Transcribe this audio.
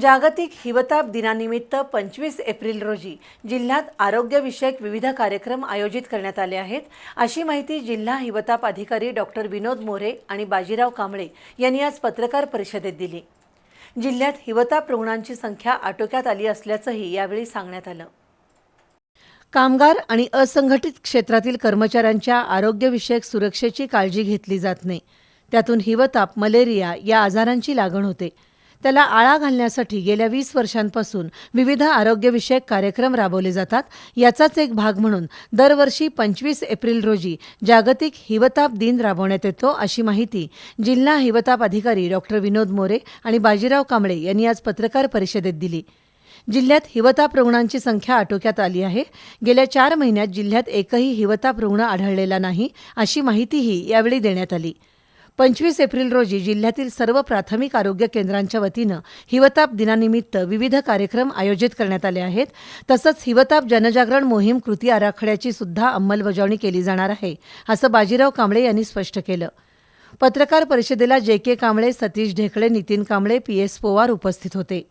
जागतिक हिवताप दिनानिमित्त पंचवीस एप्रिल रोजी जिल्ह्यात आरोग्यविषयक विविध कार्यक्रम आयोजित करण्यात आले आहेत. अशी माहिती जिल्हा हिवताप अधिकारी डॉक्टर विनोद मोरे आणि बाजीराव कांबळे यांनी आज पत्रकार परिषदेत दिली. जिल्ह्यात हिवताप रुग्णांची संख्या आटोक्यात आली असल्याचंही यावेळी सांगण्यात आलं. कामगार आणि असंघटित क्षेत्रातील कर्मचाऱ्यांच्या आरोग्यविषयक सुरक्षेची काळजी घेतली जात नाही. त्यातून हिवताप मलेरिया या आजारांची लागण होते. त्याला आळा घालण्यासाठी गेल्या वीस वर्षांपासून विविध आरोग्यविषयक कार्यक्रम राबवले जातात. याचाच एक भाग म्हणून दरवर्षी पंचवीस एप्रिल रोजी जागतिक हिवताप दिन राबवण्यात येतो अशी माहिती जिल्हा हिवताप अधिकारी डॉक्टर विनोद मोरे आणि बाजीराव कांबळे यांनी आज पत्रकार परिषदेत दिली. जिल्ह्यात हिवताप रुग्णांची संख्या आटोक्यात आली आहे. गेल्या चार महिन्यात जिल्ह्यात एकही हिवताप रुग्ण आढळलेला नाही अशी माहितीही यावेळी देण्यात आली. पंचवीस एप्रिल रोजी जिल्ह्यातील सर्व प्राथमिक आरोग्य केंद्रांच्या वतीनं हिवताप दिनानिमित्त विविध कार्यक्रम आयोजित करण्यात आले आहेत. तसंच हिवताप जनजागरण मोहीम कृती आराखड्याची सुद्धा अंमलबजावणी केली जाणार आहे असं बाजीराव कांबळे यांनी स्पष्ट केलं. पत्रकार परिषदेला J K Kamble Satish Dhekale Nitin Kamble P S Powar उपस्थित होते.